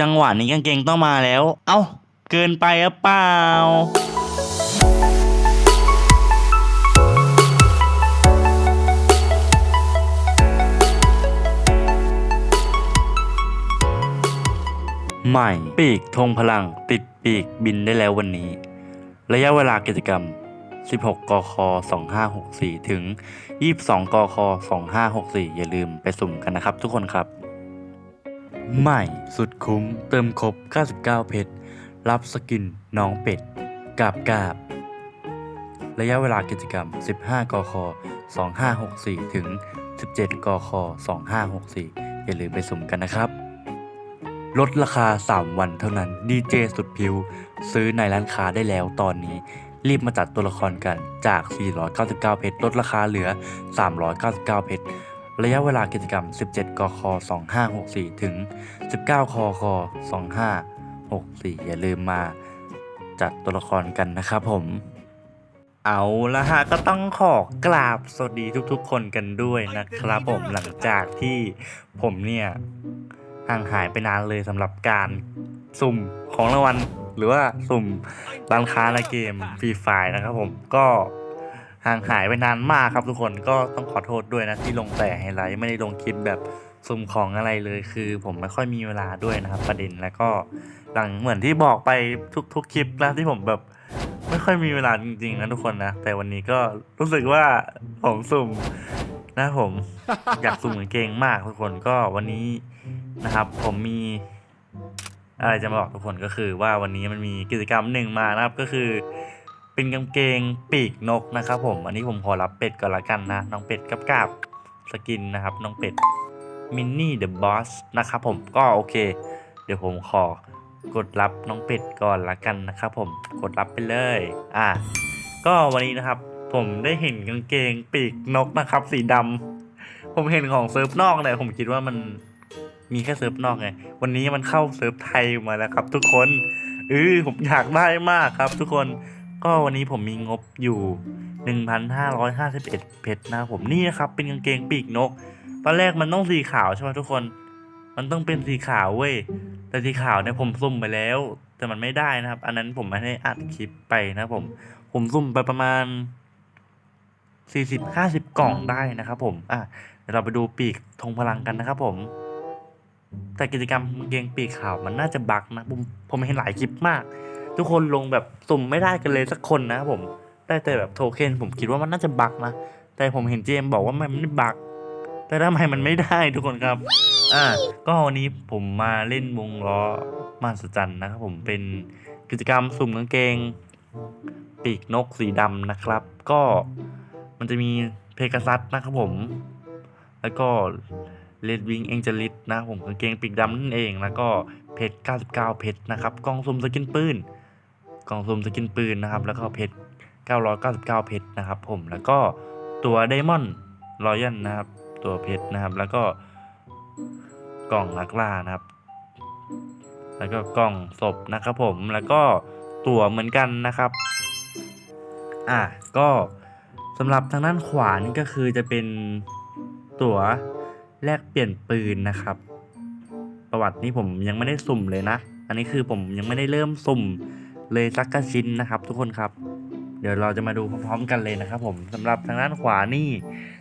จังหวะนี้กางเกงต้องมาแล้ว เอ้า เกินไปหรือเปล่าใหม่ปีกธงพลังติดปีกบินได้แล้ววันนี้ ระยะเวลากิจกรรม 16 กค 2564 ถึง 22 กค 2564 อย่าลืมไปสุ่มกันนะครับทุกคนครับ ใหม่สุดคุ้มเติมครบ 99 เพชร รับสกินน้องเป็ด กาบกาบ ระยะเวลากิจกรรม 15 กค 2564 ถึง 17 กค 2564 อย่าลืมไปสุ่มกันนะครับ ลดราคา 3 วันเท่านั้นดีเจสุดพิว ซื้อในร้านค้าได้แล้วตอนนี้ รีบมาจัดตัวละครกันจาก 499 เพชร ลดราคาเหลือ 399 เพชร ระยะเวลากิจกรรม 17 กค 2564 ถึง 19 คค 2564 อย่าลืมมาจัดตัวละครกันนะครับผม เอาละฮะก็ต้องขอกราบสวัสดีทุกๆ คนกันด้วยนะครับผมหลังจากที่ผมเนี่ยห่างหายไปนานเลยสำหรับการสุ่มของรางวัลหรือว่าสุ่มร้านค้าในเกมฟรีไฟนะครับผมก็ ห่างหายไปนานมากครับทุกคนก็ต้องขอโทษด้วยนะที่ลงแต่ไฮไลท์ไม่ได้ลงคลิปแบบสุ่มของอะไรเลยคือผมไม่ค่อยมีเวลาด้วยนะครับประเด็นแล้วก็หลังเหมือนที่บอกไปทุกๆคลิปนะที่ผมแบบไม่ค่อยมีเวลาจริงๆนะทุกคนนะ แต่วันนี้ก็รู้สึกว่าผมสุ่มนะผมอยากสุ่มเก่งมากทุกคนก็วันนี้นะครับ ผมมีอะไรจะมาบอกทุกคนก็คือว่าวันนี้มันมีกิจกรรมหนึ่งมานะครับก็คือ เป็นกางเกงปีกนกนะครับผม อันนี้ผมขอรับเป็ดก่อนละกันนะ น้องเป็ดกับกาบสกินนะครับ น้องเป็ดมินนี่เดอะบอสนะครับผมก็โอเค เดี๋ยวผมขอกดรับน้องเป็ดก่อนละกันนะครับผมกดรับไปเลย อะก็วันนี้นะครับ ผมได้เห็นกางเกงปีกนกนะครับ สีดำผมเห็นของเซิร์ฟนอกเนี่ยผมคิดว่ามันมีแค่เซิร์ฟนอกไง วันนี้มันเข้าเซิร์ฟไทยมาแล้วครับ ทุกคนเออผมอยากได้มากครับ ทุกคน ก็วันนี้ผมมีงบอยู่ 1,551 เพชรนะครับผมนี่นะครับเป็นกางเกงปีกนก ตอนแรกมันต้องสีขาวใช่ไหมทุกคน มันต้องเป็นสีขาวเว้ย แต่สีขาวเนี่ยผมซุ่มไปแล้ว แต่มันไม่ได้นะครับ อันนั้นผมไม่ได้อัดคลิปไปนะผม ผมซุ่มไปประมาณสี่สิบห้าสิบกล่องได้นะครับผม อะเดี๋ยวเราไปดูปีกธงพลังกันนะครับผมแต่กิจกรรมกางเกงปีกขาวมันน่าจะบักนะผมผมเห็นหลายคลิปมาก ทุกคนลงแบบสุ่มไม่ได้กันเลยสักคนนะครับผมได้แต่แบบโทเค็นผมคิดว่ามันน่าจะบักนะแต่ผมเห็นเจมบอกว่ามันไม่บักแต่ทำไมมันไม่ได้ทุกคนครับ อะก็วันนี้ผมมาเล่นวงล้อมหัศจรรย์นะครับผมเป็นกิจกรรมสุ่มกางเกง ปีกนกสีดำนะครับ ก็มันจะมีเพกซัสนะครับผม แล้วก็เลดวิงเองเจลิสนะผมกางเกงปีกดำนั่นเอง แล้วก็เพชร 99 เพชรนะครับ กองซุ่มสกินปืน กล่องซุ่มสกินปืนนะครับ แล้วก็เพชร 999 เพชรนะครับ ผม แล้วก็ตัวไดมอนด์รอยัลนะครับ ตัวเพชรนะครับ แล้วก็กล่องนักล่านะครับ แล้วก็กล่องศพนะครับผม แล้วก็ตั๋วเหมือนกันนะครับ อะ ก็สำหรับทางด้านขวานี่ก็คือจะเป็นตั๋วแลกเปลี่ยนปืนนะครับ ประวัตินี้ผมยังไม่ได้สุ่มเลยนะ อันนี้คือผมยังไม่ได้เริ่มสุ่ม เลยสักกระชิ้นนะครับทุกคนครับ เดี๋ยวเราจะมาดูพร้อมๆกันเลยนะครับผมสำหรับทางด้านขวานี่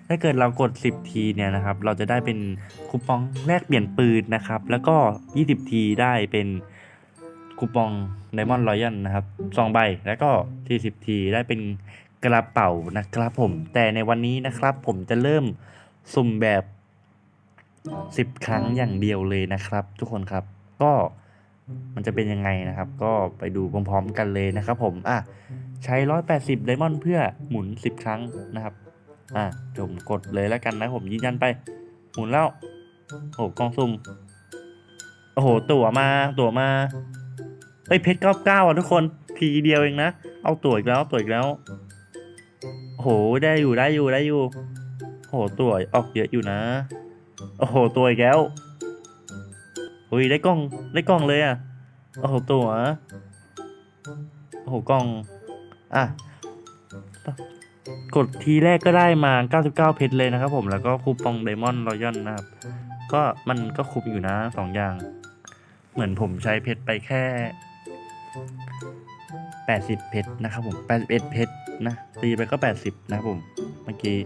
ถ้าเกิดเรากด 10 ทีเนี่ยนะครับ เราจะได้เป็นคูปองแลกเปลี่ยนปืนนะครับ แล้วก็ 20 ทีได้เป็นคูปองไดมอนด์รอยัลนะครับสองใบแล้วก็ 40 ทีได้เป็นกระเป๋านะครับผมแต่ในวันนี้นะครับผมจะเริ่มสุ่มแบบ 10 ครั้งอย่างเดียวเลยนะครับ ทุกคนครับก็ มันจะเป็นยังไงนะครับ ก็ไปดูพร้อมๆกันเลยนะครับ ผมอะใช้ 180 ไดมอนด์เพื่อหมุน 10 ครั้งนะครับอะผมกดเลยแล้วกันนะผมยืนยันไป หมุนแล้วโอ้กองซุ่มโอ้โห ตั๋วมาตั๋วมาเอ้ยเพชรเก้าเก้าอะทุกคนทีเดียวเองนะเอาตั๋วอีกแล้วตั๋วอีกแล้วโอ้โหได้อยู่ได้อยู่ได้อยู่โอ้โหตั๋วออกเยอะอยู่นะ โอ้โห ตัวอีกแล้วอุ้ยได้กล้อง ได้กล้องเลยอะ โอ้โหตัวโอ้โหกล้อง อะ กดทีแรกก็ได้มา 99 เพชรเลยนะครับผมแล้วก็คูปองไดมอนด์รอยัลนะครับ ก็มันก็คุ้มอยู่นะสองอย่าง เหมือนผมใช้เพชรไปแค่แปดสิบเพชรนะครับผมแปดสิบเพชรนะ ตีไปก็แปดสิบนะครับผม เมื่อกี้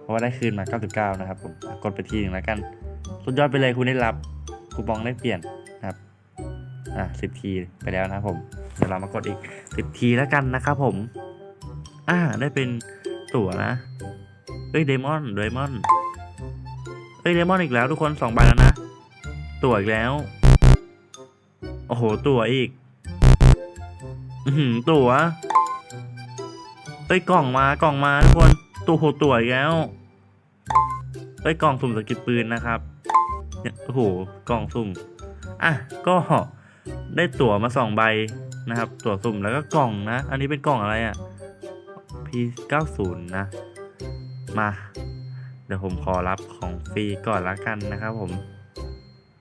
เพราะว่าได้คืนมาเก้าสิบเก้านะครับผม กดไปทีหนึ่งแล้วกัน สุดยอดไปเลยคุณได้รับคูปองได้เปลี่ยน อะสิบทีไปแล้วนะครับผม เดี๋ยวเรามากดอีกสิบทีแล้วกันนะครับผม อ่าได้เป็นตั๋วนะเอ้ยเดมอนเดมอนเอ้ยเดมอนอีกแล้วทุกคนสองใบแล้วนะตั๋วอีกแล้ว โอ้โหตั๋วอีก อือหือตั๋วเอ้ยกล่องมากล่องมาทุกคนตัวโหตั๋วอีกแล้วเอ้ยกล่องสุ่มสกิดปืนนะครับโอ้โหกล่องสุ่มอะก็ ได้ตั๋วมาสองใบนะครับ ตั๋วสุ่มแล้วก็กล่องนะ อันนี้เป็นกล่องอะไรอะ่ะ P90 นะ มา เดี๋ยวผมขอรับของฟรีก่อนละกันนะครับผม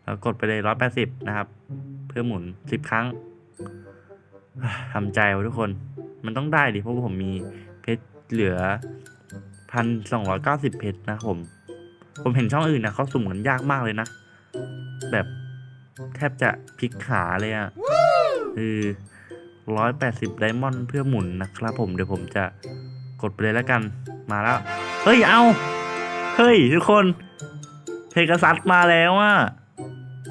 แล้วกดไปเลยร้อยแปดสิบนะครับ เพื่อหมุนสิบครั้งทำใจไว้ทุกคน มันต้องได้ดิเพราะผมมีเพชรเหลือพันสองร้อยเก้าสิบเพชรนะผม ผมเห็นช่องอื่นนะเขาสุ่มกันยากมากเลยนะ แทบจะพลิกขาเลยอะ่ะคือร้อยแปดสิบไดมอนด์เพื่อหมุนนะครับผมเดี๋ยวผมจะกดไปเลยแล้วกันมาแล้ว เฮ้ย เอาเฮ้ย ทุกคนเพกาซัสมาแล้วอะ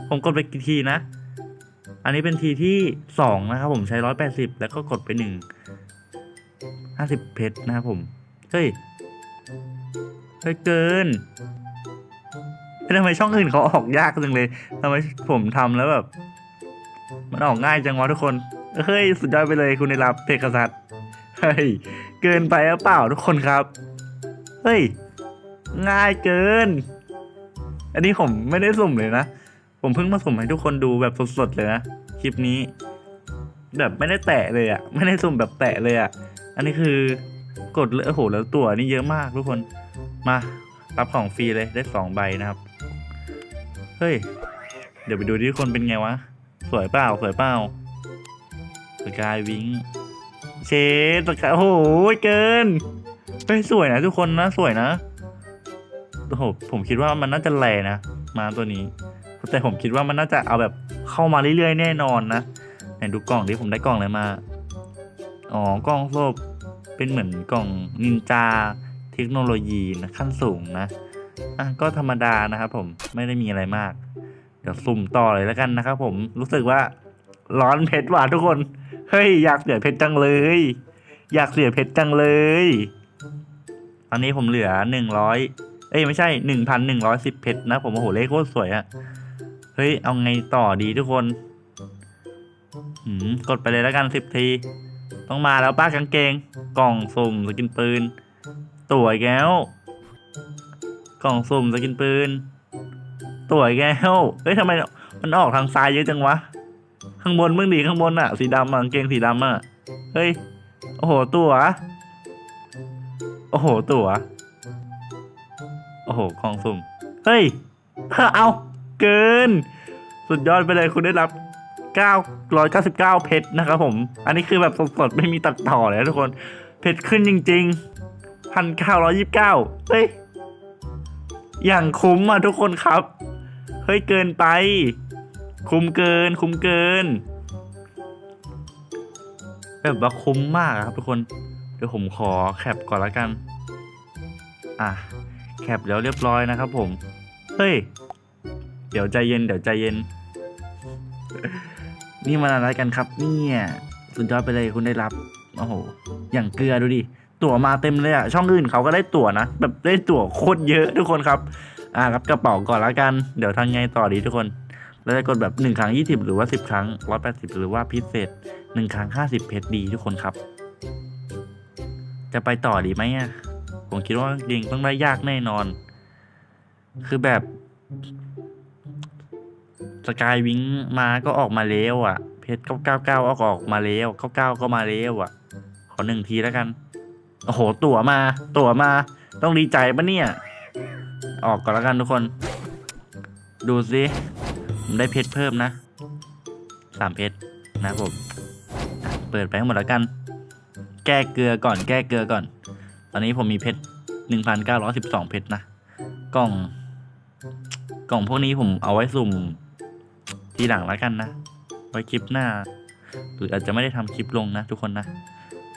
ผมกดไปกี่ทีนะ อันนี้เป็นทีที่สองนะครับผมใช้ร้อยแปดสิบแล้วก็กดไปหนึ่งห้าสิบเพชรนะครับผม เฮ้ย เฮ้ยเกินเฮ้ย ทำไมช่องอื่นเขาออกยากจังเลยทำไมผมทำแล้วแบบ มันออกง่ายจังวะทุกคนเฮ้ยสุดยอดไปเลยคุณได้รับเพกาซัสเฮ้ยเกินไปหรือเปล่าทุกคนครับ เฮ้ย ง่ายเกิน อันนี้ผมไม่ได้สุ่มเลยนะ ผมเพิ่งมาสุ่มให้ทุกคนดูแบบสดๆเลยนะคลิปนี้ แบบไม่ได้แตะเลยอะ่ะ ไม่ได้สุ่มแบบแตะเลยอะ่ะ อันนี้คือกดเลยโอ้โหแล้วตัวนี่เยอะมากทุกคนมารับของฟรีเลยได้สองใบนะครับ เฮ้ย เดี๋ยวไปดูที่คนเป็นไงวะ สวยเปล่า สวยเปล่าสกายวิงเชดสกายโอ้โหเกินเฮ้ยสวยนะทุกคนนะสวยนะโอ้โหผมคิดว่ามันน่าจะแรงนะมาตัวนี้ แต่ผมคิดว่ามันน่าจะเอาแบบเข้ามาเรื่อยๆแน่นอนนะไหนดูกล่องดิผมได้กล่องอะไรมา อ๋อกล่องโซบเป็นเหมือนกล่องนินจาเทคโนโลยีนะขั้นสูงนะ อะก็ธรรมดานะครับผมไม่ได้มีอะไรมาก เดี๋ยวสุ่มต่อเลยแล้วกันนะครับผมรู้สึกว่าร้อนเพชรว่ะทุกคนเฮ้ยอยากเสียเพชรจังเลย อยากเสียเพชรจังเลยตอนนี้ผมเหลือหนึ่งร้อยเอ้ยไม่ใช่หนึ่งพันหนึ่งร้อยสิบเพชรนะผมโอ้โหเลขโคตรสวยอะเฮ้ยเอาไงต่อดีทุกคนหืมกดไปเลยแล้วกันสิบที ต้องมาแล้วป้ากางเกง กล่องสุ่มสกินปืนตัวอีกแล้ว กล่องสุ่มสกินปืนตัวอีกแล้วเฮ้ยทำไมมันออกทางซ้ายเยอะจังวะ ข้างบนมึงดีข้างบนอะสีดำอะกางเกงสีดำอะเฮ้ย โอ้โหตัวโอ้โหตัวโอ้โหกล่องสุ่ม เฮ้ย เอาเกิน สุดยอดไปเลยคุณได้รับ 999 เพชรนะครับผม อันนี้คือแบบสดๆ ไม่มีตัดต่อเลยทุกคน เพชรขึ้นจริง ๆ 1,929 เฮ้ย อย่างคุ้มอะทุกคนครับ เฮ้ยเกินไป คุ้มเกิน คุ้มเกิน แบบว่าคุ้มมากอะครับทุกคน เดี๋ยวผมขอแคปก่อนละกัน อะ แคปแล้วเรียบร้อยนะครับผม เฮ้ย เดี๋ยวใจเย็น เดี๋ยวใจเย็น นี่มันอะไรกันครับ เนี่ย สุดยอดไปเลยคุณได้รับ โอ้โห อย่างเกลือดูดิ ตั๋วมาเต็มเลยอะช่องอื่นเขาก็ได้ตั๋วนะ แบบได้ตั๋วโคตรเยอะทุกคนครับ อ่ารับกระเป๋าก่อนละกัน เดี๋ยวทางไงต่อดีทุกคนแล้วจะกดแบบหนึ่งครั้งยี่สิบหรือว่าสิบครั้งร้อยแปดสิบหรือว่าพิเศษหนึ่งครั้งห้าสิบเพชรดีทุกคนครับ จะไปต่อดีไหมอะผมคิดว่าเกงต้องได้ยากแน่นอน คือแบบสกายวิงมาก็ออกมาแล้วอะ เพชรเก้าเก้าออกออกมาแล้วเก้าเก้าก็มาแล้วอะ ขอหนึ่งทีแล้วกัน โอ้โห ตั๋วมา ตั๋วมา ต้องดีใจปะเนี่ย ออกก่อนแล้วกันทุกคน ดูสิผมได้เพชรเพิ่มนะสามเพชรนะผมเปิดไปให้หมดแล้วกัน แก้เกลือก่อน แก้เกลือก่อน ตอนนี้ผมมีเพชรหนึ่งพันเก้าร้อยสิบสองเพชรนะ กล่อง กล่องพวกนี้ผมเอาไว้สุ่มทีหลังแล้วกันนะ ไว้คลิปหน้า หรืออาจจะไม่ได้ทำคลิปลงนะทุกคนนะ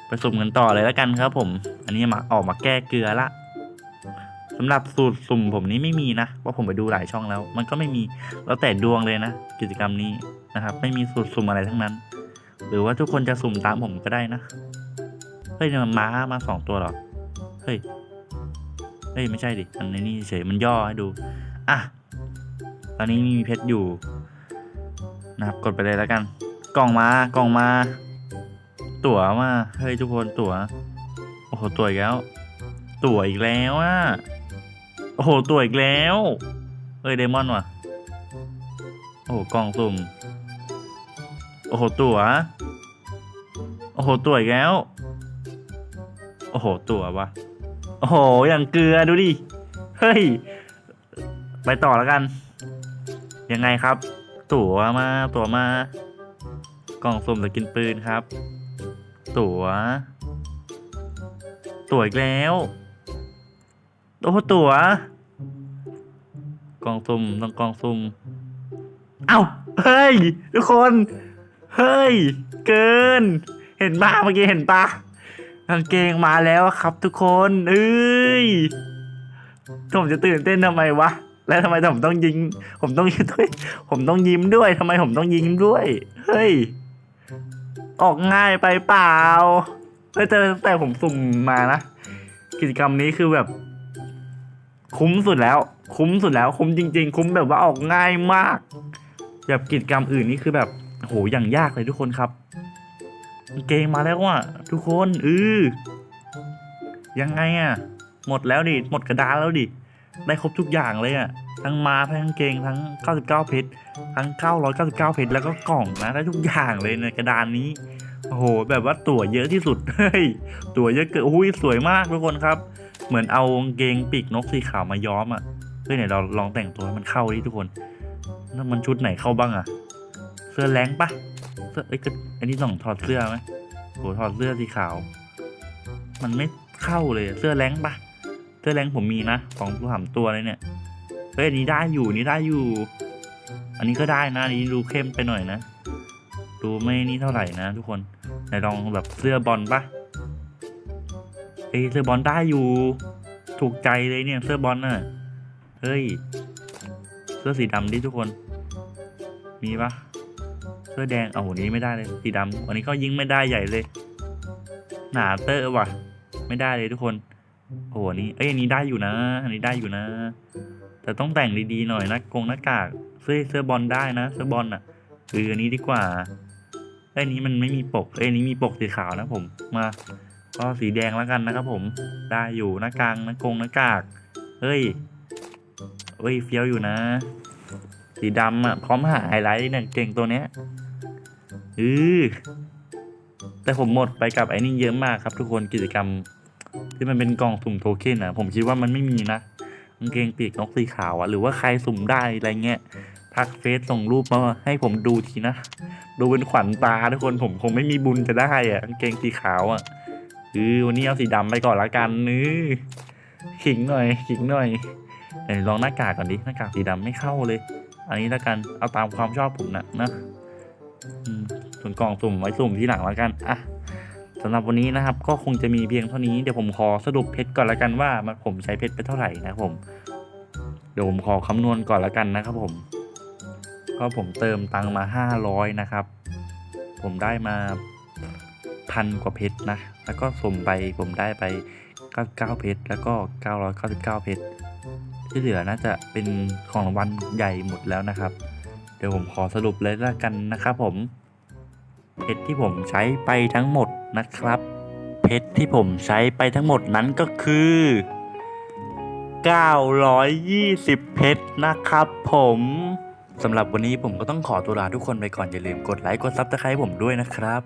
ไปสุ่มกันต่อเลยแล้วกันครับผม อันนี้มาออกมาแก้เกลือละสำหรับสูตรสุ่มผมนี้ไม่มีนะว่าะผมไปดูหลายช่องแล้ว มันก็ไม่มีแล้วแต่ดวงเลยนะ กิจกรรมนี้นะครับ ไม่มีสูตรสุ่มอะไรทั้งนั้น หรือว่าทุกคนจะสุ่มตามผมก็ได้นะเฮ้ยมันม้ามาสองตัวหรอเฮ้ยเฮ้ยไม่ใช่ดิมันในนี่เฉยมันย่อให้ดูอะตอนนี้มีเพชรอยู่นะครับกดไปเลยแล้วกัน กล่องมากล่องมา ตั๋วมาเฮ้ยทุกคนตั๋วโอ้โหตั๋วอีกแล้ว ตั๋วอีกแล้วอะโอ้โหตั๋วอีกแล้วเอ้ยเดมอนว่ะโอ้โหกล่องสุ่มโอ้โหตั๋วโอ้โหตั๋วอีกแล้วโอ้โหตั๋ววะโอ้โหอย่างเกลือดูดิเฮ้ยไปต่อแล้วกัน ยังไงครับ ตั๋วมาตั๋วมากล่องสุ่มสกินปืนครับ ตั๋ว ตั๋วอีกแล้วโอ้ตั๋ว กองสุ่มต้องกองสุ่มเอ้า เฮ้ย ทุกคน เฮ้ย เกิน เห็นปะเมื่อกี้เห็นปะกางเกงมาแล้วครับทุกคนเอ้ยผมจะตื่นเต้นทำไมวะ แล้วทำไมผมต้องยิง ผมต้องยิ้มด้วย ผมต้องยิ้มด้วยทำไมผมต้องยิ้มด้วย เฮ้ย ออกง่ายไปเปล่าเฮ้ยแต่แต่ผมสุ่มมานะ กิจกรรมนี้คือแบบ คุ้มสุดแล้ว คุ้มสุดแล้ว คุ้มจริง ๆ คุ้มแบบว่าออกง่ายมาก แบบกิจกรรมอื่นนี่คือแบบโหอย่างยากเลยทุกคนครับเกงมาแล้วว่ะทุกคนเออยังไงอะหมดแล้วดิ หมดกระดานแล้วดิ ได้ครบทุกอย่างเลยอะทั้งมาทั้งเกงทั้ง 99 เพชร ทั้ง 999 เพชร แล้วก็กล่องนะ ได้ทุกอย่างเลยในกระดานนี้ โอ้โห แบบว่าตั๋วเยอะที่สุด เฮ้ย ตั๋วเยอะเกินอุ้ย สวยมากทุกคนครับ เหมือนเอาเกงปีกนกสีขาวมาย้อมอะ เฮ้ยไหนเราลองแต่งตัวให้มันเข้าดิทุกคนแล้วมันชุดไหนเข้าบ้างอะ เสื้อแรงปะเสื้อเอ้ยก็อันนี้ต้องถอดเสื้อไหมโหถอดเสื้อสีขาว มันไม่เข้าเลย เสื้อแรงปะ เสื้อแรงผมมีนะสองตัวสามตัวเลยเนี่ยเฮ้ยอันนี้ได้อยู่นี้ได้อยู่ อันนี้ก็ได้นะอันนี้ดูเข้มไปหน่อยนะดูไม่นี่เท่าไหร่นะ ทุกคนไหนลองแบบเสื้อบอลปะเอ้ยเสื้อบอลได้อยู่ ถูกใจเลยเนี่ยเสื้อบอลน่ะเฮ้ยเสื้อสีดำดิทุกคน มีปะเสื้อแดงเอาหนี้ไม่ได้เลยสีดำอันนี้ก็ยิงไม่ได้ใหญ่เลย หนาเตอร์ว่ะ ไม่ได้เลยทุกคน โอ้โหนี้เอ้ยอันนี้ได้อยู่นะ อันนี้ได้อยู่นะ แต่ต้องแต่งดีๆหน่อยนะกงหน้ากากเสื้อเสื้อบอลได้นะ เสื้อบอลอะหรืออันนี้ดีกว่าเอ้ยอันนี้มันไม่มีปกเอ้ยอันนี้มีปกสีขาวนะผม มาก็สีแดงแล้วกันนะครับผม ได้อยู่หน้ากลางหน้ากงหน้ากากเฮ้ยเฮ้ยเฟี้ยวอยู่นะ สีดำอะพร้อมหาไฮไลท์เนี่ยเก่งตัวเนี้ยอือแต่ผมหมดไปกับไอ้นี่เยอะมากครับทุกคนกิจกรรม ที่มันเป็นกล่องสุ่มโทเค็นอะ ผมคิดว่ามันไม่มีนะกางเกงปีกนกสีขาวอะ หรือว่าใครสุ่มได้อะไรเงี้ยทักเฟซส่งรูปมาให้ผมดูทีนะ ดูเป็นขวัญตาทุกคนผมคงไม่มีบุญจะได้อะกางเกงสีขาวอะเออวันนี้เอาสีดำไปก่อนละกันนื้อขิงหน่อยขิงหน่อยเดี๋ยวลองหน้ากากก่อนดิหน้ากากสีดำไม่เข้าเลย อันนี้ละกันเอาตามความชอบผมนะนะส่วนกล่องสุ่มไว้สุ่มที่หลังละกันอะ สำหรับวันนี้นะครับก็คงจะมีเพียงเท่านี้เดี๋ยวผมขอสรุปเพชรก่อนละกันว่ามันผมใช้เพชรไปเท่าไหร่นะครับผมเดี๋ยวผมขอคำนวณก่อนละกันนะครับผมก็ผมเติมตังค์มาห้าร้อยนะครับ ผมได้มาพันกว่าเพชรนะ แล้วก็สมไปผมได้ไปเก้าเก้าเพชร แล้วก็เก้าร้อยเก้าสิบเก้าเพชร ที่เหลือน่าจะเป็นของรางวัลใหญ่หมดแล้วนะครับ เดี๋ยวผมขอสรุปเลยละกันนะครับผม เพชรที่ผมใช้ไปทั้งหมด นะครับ เพชรที่ผมใช้ไปทั้งหมดนั้นก็คือ 920 เพชรนะครับผมสำหรับวันนี้ผมก็ต้องขอตัวลาทุกคนไปก่อนอย่าลืมกดไลค์กดซับสไครต์ผมด้วยนะครับ